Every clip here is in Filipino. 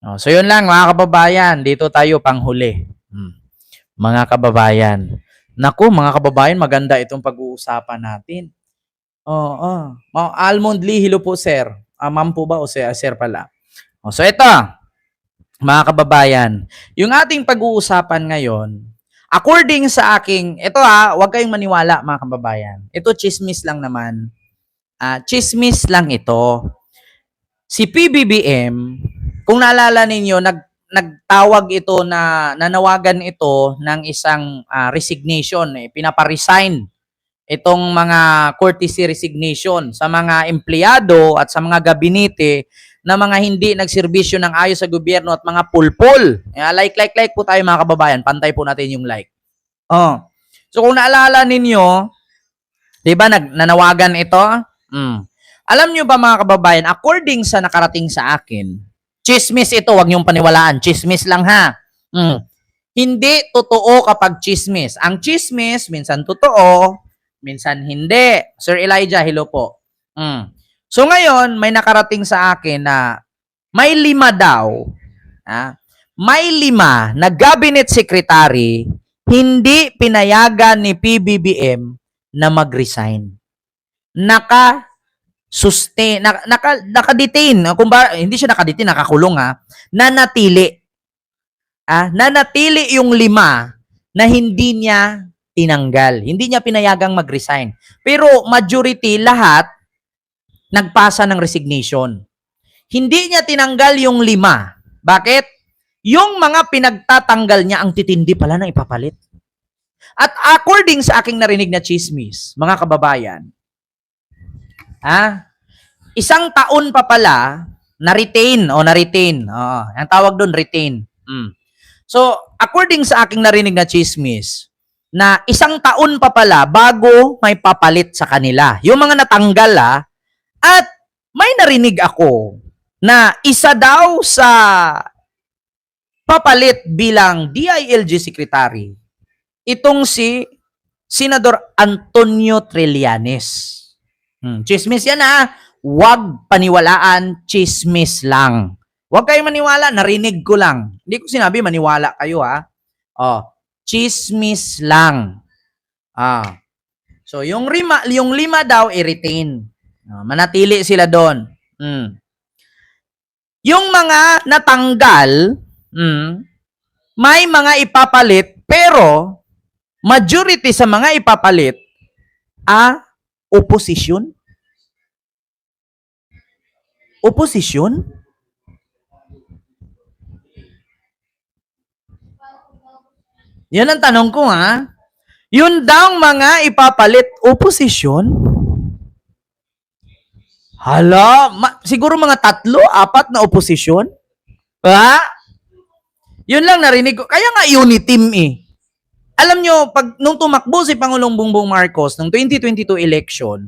Oh, so yun lang mga kababayan, dito tayo panghuli. Hmm. Mga kababayan. Naku, mga kababayan, maganda itong pag-uusapan natin. Oo. Oh, oh. Almond Lee, hello po sir. Ah, ma'am po ba o sir, sir pala? Oh, so ito, mga kababayan, yung ating pag-uusapan ngayon, according sa aking, ito ha, huwag kayong maniwala mga kababayan. Ito chismis lang naman. Ah, chismis lang ito. Si PBBM, kung naalala ninyo, nag nagtawag ito na nanawagan ito ng isang ah, resignation, eh, pinapa-resign itong mga courtesy resignation sa mga empleyado at sa mga gabinete na mga hindi nagserbisyo ng ayos sa gobyerno at mga pulpul. Yeah, like, like, like po tayo mga kababayan. Pantay po natin yung like. Oh. So kung naalala ninyo, di ba nag, nanawagan ito? Mm. Alam nyo ba mga kababayan, according sa nakarating sa akin, chismis ito, wag niyong paniwalaan. Chismis lang ha. Mm. Hindi totoo kapag chismis. Ang chismis, minsan totoo, minsan hindi. Sir Elijah, hello po. Mm. So ngayon, may nakarating sa akin na may lima daw, ah, may lima na cabinet secretary hindi pinayagan ni PBBM na mag-resign. Naka sustain naka, naka naka-detain, kung ba, hindi siya naka-detain, nakakulong ha, nanatili. Ah, nanatili yung lima na hindi niya tinanggal. Hindi niya pinayagang mag-resign. Pero majority lahat nagpasa ng resignation. Hindi niya tinanggal yung lima. Bakit? Yung mga pinagtatanggal niya ang titindi pala ng ipapalit. At according sa aking narinig na chismis, mga kababayan, ah, isang taon pa pala na-retain o na-retain. Oo, ang tawag doon, retain. Mm. So, according sa aking narinig na chismis, na isang taon pa pala bago may papalit sa kanila. Yung mga natanggal ah, at may narinig ako na isa daw sa papalit bilang DILG Secretary, itong si Senador Antonio Trillanes. Hmm, chismis yan ha. Huwag paniwalaan, chismis lang. Huwag kayo maniwala, narinig ko lang. Hindi ko sinabi maniwala kayo ha. Oh, chismis lang. Ah. So yung lima, yung lima daw i-retain. Ah, manatili sila doon. Mm. Yung mga natanggal, mm, may mga ipapalit, pero majority sa mga ipapalit, ah, opposition? Opposition? Yan ang tanong ko ha. Yun daw mga ipapalit, opposition? Hala, ma- siguro mga tatlo, apat na oposisyon? Ha? Yun lang narinig ko. Kaya nga unity team eh. Alam nyo, pag, nung tumakbo si Pangulong Bongbong Marcos ng 2022 election,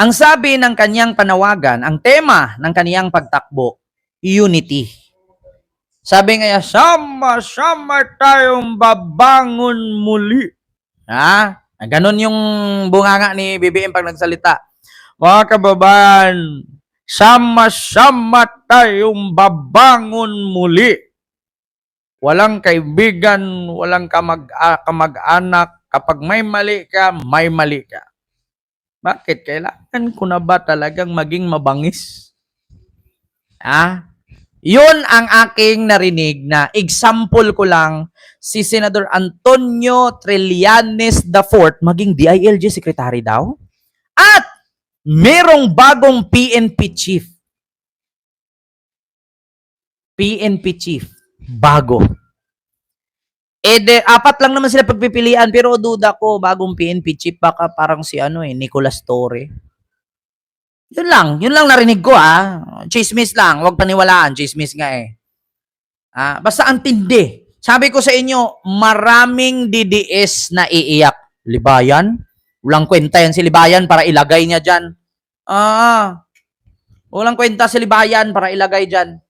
ang sabi ng kanyang panawagan, ang tema ng kaniyang pagtakbo, unity. Sabi nga, sama-sama tayong babangon muli. Ha? Ganon yung bunganga ni BBM pag nagsalita. Mga kababayan, sama-sama tayong babangon muli. Walang kaibigan, walang kamag kamag-anak. Kapag may mali ka, may mali ka. Bakit? Kailangan ko na ba talagang maging mabangis? Ah? Yun ang aking narinig na example ko lang si Senador Antonio Trillanes IV maging DILG secretary daw. At merong bagong PNP chief. PNP chief. Bago. Eh, de, apat lang naman sila pagpipilian pero duda ko bagong PNP chief baka parang si ano eh, Nicolas Torre. Yun lang, yun lang narinig ko ah. Chismis lang, huwag paniwalaan, chismis nga eh. Ah, basta ang tindi. Sabi ko sa inyo, maraming DDS na iiyak. Libayan? Walang kwenta yan si Libayan para ilagay niya dyan. Ah, walang kwenta si Libayan para ilagay dyan.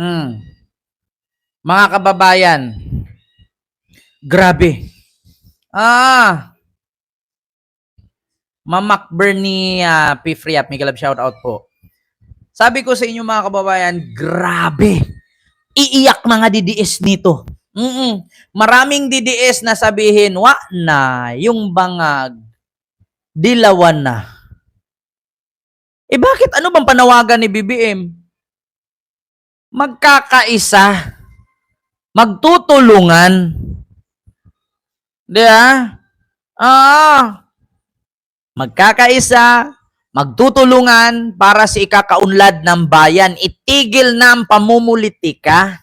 Hmm. Mga kababayan, grabe. Ah, Ma'am Mac Bernie uh, P. Friap, may galab shoutout po. Sabi ko sa inyo mga kababayan, grabe. Iiyak mga DDS nito. Mm-mm. Maraming DDS na sabihin, wa na, yung bangag, dilawan na. Eh bakit ano bang panawagan ni BBM? Magkakaisa. Magtutulungan. Di ba? Ah. Magkakaisa, magtutulungan para sa ikakaunlad ng bayan. Itigil na ang pamumulitika.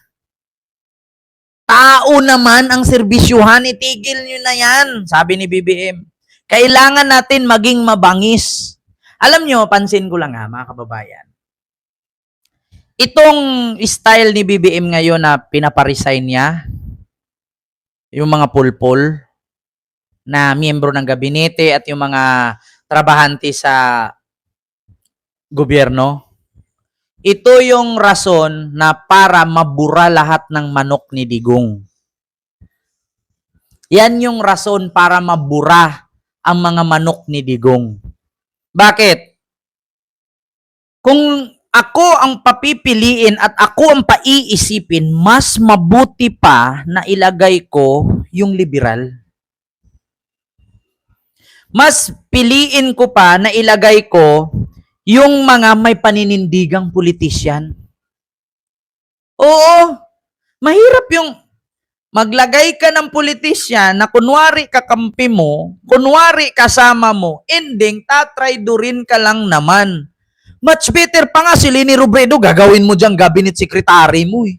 Tao naman ang serbisyuhan, itigil nyo na yan, sabi ni BBM. Kailangan natin maging mabangis. Alam nyo, pansin ko lang ha, mga kababayan. Itong style ni BBM ngayon na pinaparesign niya, yung mga pulpol na miyembro ng gabinete at yung mga trabahante sa gobyerno, ito yung rason na para mabura lahat ng manok ni Digong. Yan yung rason para mabura ang mga manok ni Digong. Bakit? Kung ako ang papipiliin at ako ang paiisipin, mas mabuti pa na ilagay ko yung liberal. Mas piliin ko pa na ilagay ko yung mga may paninindigang politisyan. Oo, mahirap yung maglagay ka ng politisyan na kunwari kakampi mo, kunwari kasama mo, ending tatraydurin ka lang naman. Much better pa nga si Lini Robredo, gagawin mo dyan cabinet secretary mo eh.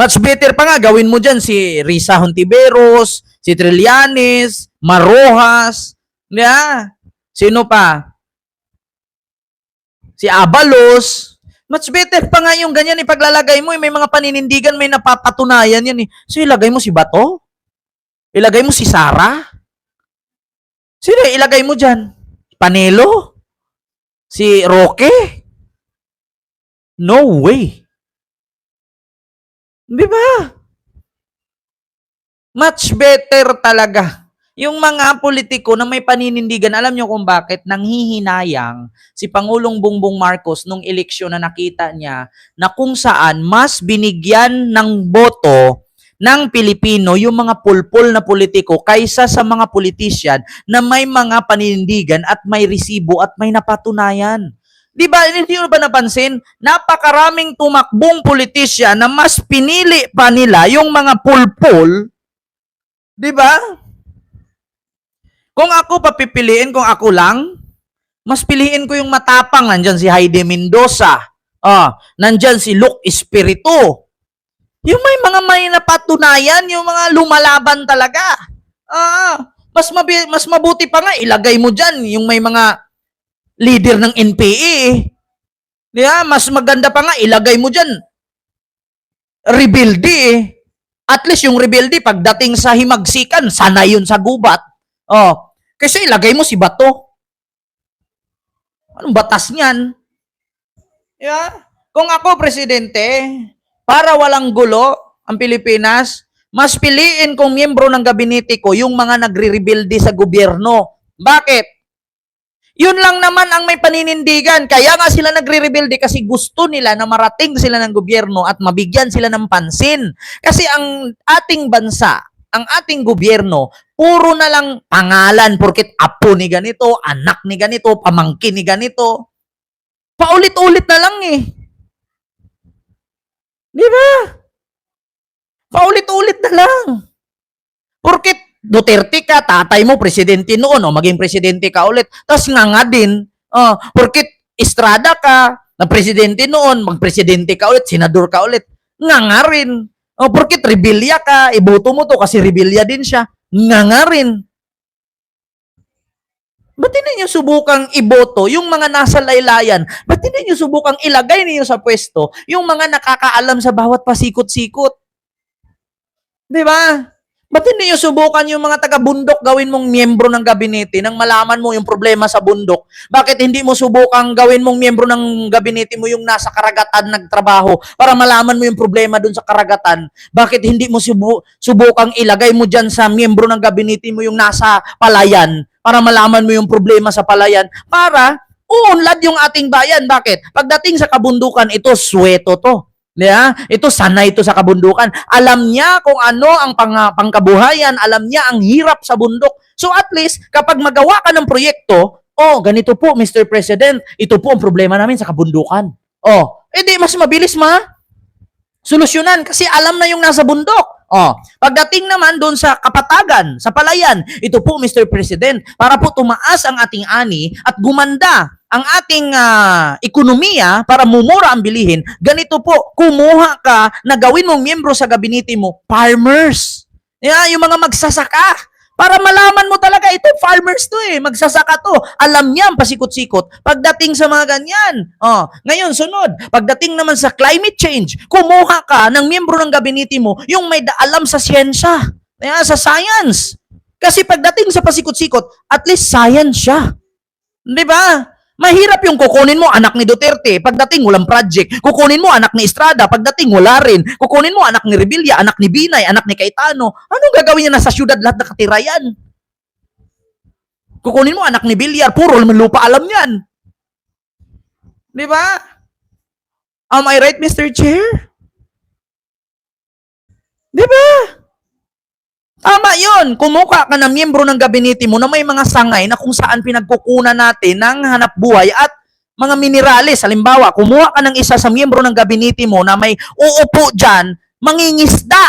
Much better pa nga, gawin mo dyan si Risa Hontiveros, si Trillanes, Marojas, yeah. sino pa? Si Abalos. Much better pa nga yung ganyan ipaglalagay mo, eh. may mga paninindigan, may napapatunayan yan eh. So ilagay mo si Bato? Ilagay mo si Sara? Sino ilagay mo dyan? Panelo? Si Roque? No way. Di ba? Much better talaga. Yung mga politiko na may paninindigan, alam nyo kung bakit, nanghihinayang si Pangulong Bongbong Marcos nung eleksyon na nakita niya na kung saan mas binigyan ng boto ng Pilipino yung mga pulpul na politiko kaysa sa mga politisyan na may mga paninindigan at may resibo at may napatunayan. Di ba, hindi mo ba napansin? Napakaraming tumakbong politisyan na mas pinili pa nila yung mga pulpul. Di ba? Kung ako papipiliin, kung ako lang, mas piliin ko yung matapang. Nandyan si Heidi Mendoza. Ah, nandyan si Luke Espiritu. Yung may mga may napatunayan, yung mga lumalaban talaga. Ah, mas mabi- mas mabuti pa nga ilagay mo diyan yung may mga leader ng NPA. Di ba? Mas maganda pa nga ilagay mo diyan rebelde eh. At least yung rebelde pagdating sa himagsikan, sana yun sa gubat. Oh, kasi ilagay mo si Bato. Anong batas niyan? Yeah. Kung ako presidente, para walang gulo ang Pilipinas, mas piliin kong miyembro ng gabinete ko yung mga nagre-rebelde sa gobyerno. Bakit? Yun lang naman ang may paninindigan. Kaya nga sila nagre-rebelde kasi gusto nila na marating sila ng gobyerno at mabigyan sila ng pansin. Kasi ang ating bansa, ang ating gobyerno, puro na lang pangalan porkit apo ni ganito, anak ni ganito, pamangkin ni ganito. Paulit-ulit na lang eh. Di ba? Paulit-ulit na lang. Porkit Duterte ka, tatay mo, presidente noon, o maging presidente ka ulit. Tapos nga nga din, oh, porkit Estrada ka, na presidente noon, magpresidente ka ulit, senador ka ulit. Nga nga rin. O, porkit rebelya ka, iboto mo to kasi rebelya din siya. Nga nga rin. Ba't hindi nyo subukang iboto yung mga nasa laylayan? Ba't hindi nyo subukang ilagay niyo sa pwesto yung mga nakakaalam sa bawat pasikot-sikot? Di ba? Ba't hindi nyo subukan yung mga taga-bundok gawin mong miyembro ng gabinete nang malaman mo yung problema sa bundok? Bakit hindi mo subukang gawin mong miyembro ng gabinete mo yung nasa karagatan nagtrabaho para malaman mo yung problema dun sa karagatan? Bakit hindi mo subu- subukang ilagay mo dyan sa miyembro ng gabinete mo yung nasa palayan para malaman mo yung problema sa palayan para uunlad yung ating bayan. Bakit? Pagdating sa kabundukan, ito sweto to. Yeah? Ito sanay ito sa kabundukan. Alam niya kung ano ang pang, pangkabuhayan, alam niya ang hirap sa bundok. So at least kapag magawa ka ng proyekto, oh, ganito po Mr. President, ito po ang problema namin sa kabundukan. Oh, edi mas mabilis ma solusyonan kasi alam na yung nasa bundok. Oh, pagdating naman doon sa kapatagan, sa palayan, ito po Mr. President, para po tumaas ang ating ani at gumanda ang ating ah, ekonomiya para mumura ang bilihin, ganito po, kumuha ka na gawin mong miyembro sa gabinete mo, farmers. Yeah, yung mga magsasaka. Para malaman mo talaga, ito farmers to eh, magsasaka to. Alam niya ang pasikot-sikot pagdating sa mga ganyan. Oh, ngayon, sunod, pagdating naman sa climate change, kumuha ka ng miyembro ng gabinete mo yung may alam sa siyensya, yeah, sa science. Kasi pagdating sa pasikot-sikot, at least science siya. Di ba? Mahirap yung kukunin mo anak ni Duterte, pagdating walang project. Kukunin mo anak ni Estrada, pagdating wala rin. Kukunin mo anak ni Revilla, anak ni Binay, anak ni Cayetano. Anong gagawin niya na sa syudad lahat nakatira yan? Kukunin mo anak ni Villar, puro naman lupa alam yan. Di ba? Am I right, Mr. Chair? Di ba? Tama yun. Kumuka ka ng miyembro ng gabinete mo na may mga sangay na kung saan pinagkukunan natin ng hanap buhay at mga minerales. Halimbawa, kumuha ka ng isa sa miyembro ng gabinete mo na may uupo dyan, mangingisda.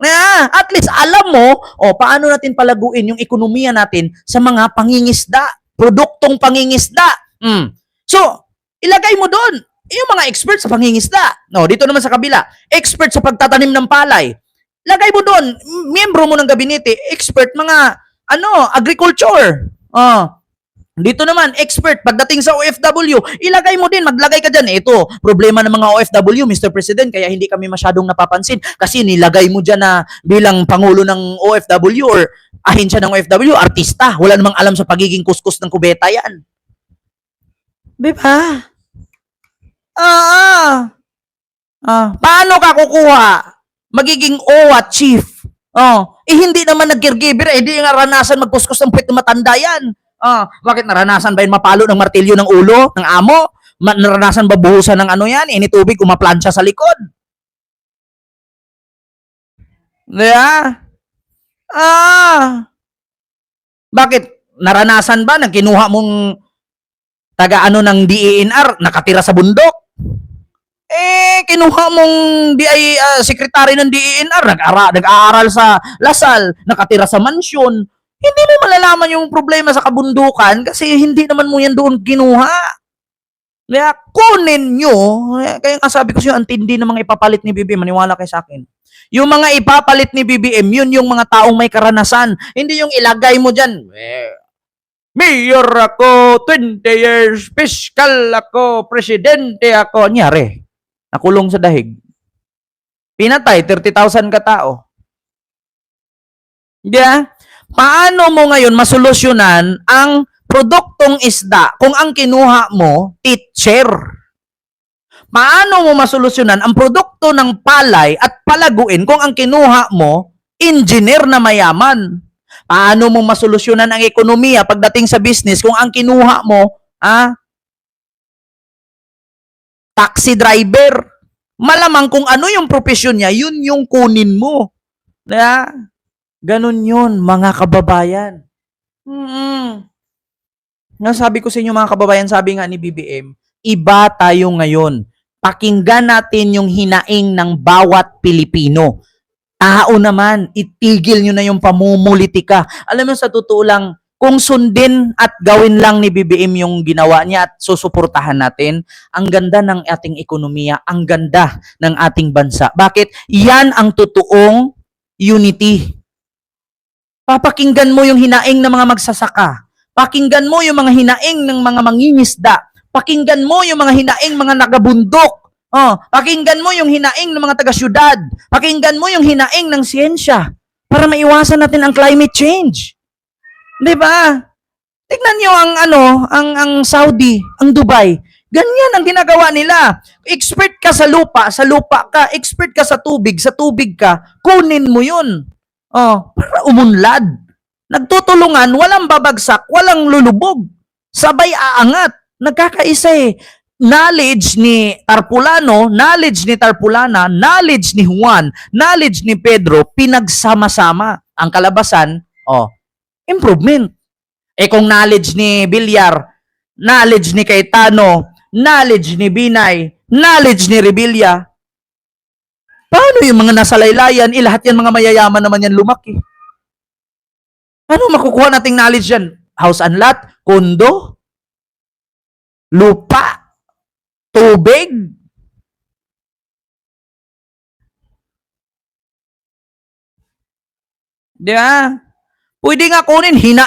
Na, at least alam mo, o paano natin palaguin yung ekonomiya natin sa mga pangingisda, produktong pangingisda. Mm. So, ilagay mo doon yung mga expert sa pangingisda. No, dito naman sa kabila, expert sa pagtatanim ng palay. Lagay mo doon, miyembro mo ng gabinete, expert mga ano, agriculture. Oh. Dito naman, expert pagdating sa OFW, ilagay mo din, maglagay ka dyan. Ito, problema ng mga OFW, Mr. President, kaya hindi kami masyadong napapansin kasi nilagay mo dyan na bilang pangulo ng OFW or ahensya ng OFW, artista. Wala namang alam sa pagiging kuskus ng kubeta yan. Di ba? Ah, ah. Paano ka kukuha? Magiging OWA chief. Oh, eh hindi naman nag-caregiver, eh di nga ranasan magkuskus ng puwet na matanda yan. Ah, bakit naranasan ba yun mapalo ng martilyo ng ulo, ng amo? Ma- naranasan ba buhusan ng ano yan? Ini tubig, umaplansya sa likod. Yeah. Ah. Bakit? Naranasan ba nang kinuha mong taga ano ng DENR, nakatira sa bundok? Eh, kinuha mong DI, ah, sekretary ng DENR, nag-ara, nag-aaral sa Lasal, nakatira sa mansyon. Hindi mo malalaman yung problema sa kabundukan kasi hindi naman mo yan doon kinuha. Kaya kunin nyo, kaya nga sabi ko sa'yo, ang tindi ng mga ipapalit ni BBM, maniwala kayo sa akin. Yung mga ipapalit ni BBM, yun yung mga taong may karanasan. Hindi yung ilagay mo dyan, eh, Mayor ako, 20 years, fiscal ako, presidente ako. Nyari, nakulong sa dahig. Pinatay, 30,000 katao. Yeah? Paano mo ngayon masolusyonan ang produktong isda kung ang kinuha mo, teacher? Paano mo masolusyonan ang produkto ng palay at palaguin kung ang kinuha mo, engineer na mayaman? Paano mo masolusyonan ang ekonomiya pagdating sa business kung ang kinuha mo, ah, taxi driver? Malamang kung ano yung profesyon niya, yun yung kunin mo. Yeah? Ganun yun, mga kababayan. Mm Nga sabi ko sa inyo mga kababayan, sabi nga ni BBM, iba tayo ngayon. Pakinggan natin yung hinaing ng bawat Pilipino. Tao naman, itigil nyo na yung pamumulitika. Alam mo, sa totoo lang, kung sundin at gawin lang ni BBM yung ginawa niya at susuportahan natin, ang ganda ng ating ekonomiya, ang ganda ng ating bansa. Bakit? Yan ang totoong unity. Papakinggan mo yung hinaing ng mga magsasaka. Pakinggan mo yung mga hinaing ng mga mangingisda. Pakinggan mo yung mga hinaing mga nagabundok. Oh, pakinggan mo yung hinaing ng mga taga-syudad. Pakinggan mo yung hinaing ng siyensya para maiwasan natin ang climate change. 'Di ba? Tignan niyo ang ano, ang ang Saudi, ang Dubai. Ganyan ang ginagawa nila. Expert ka sa lupa, sa lupa ka. Expert ka sa tubig, sa tubig ka. Kunin mo 'yun. Oh, para umunlad. Nagtutulungan, walang babagsak, walang lulubog. Sabay aangat. Nagkakaisa eh. Knowledge ni Tarpulano, knowledge ni Tarpulana, knowledge ni Juan, knowledge ni Pedro, pinagsama-sama. Ang kalabasan, oh, improvement. Eh kung knowledge ni Bilyar, knowledge ni Cayetano, knowledge ni Binay, knowledge ni Rebilla, paano yung mga nasa laylayan, eh lahat yan mga mayayaman naman yan lumaki. Ano makukuha nating knowledge yan? House and lot, kondo, lupa, tubig. Di ba? Pwede nga kunin, hina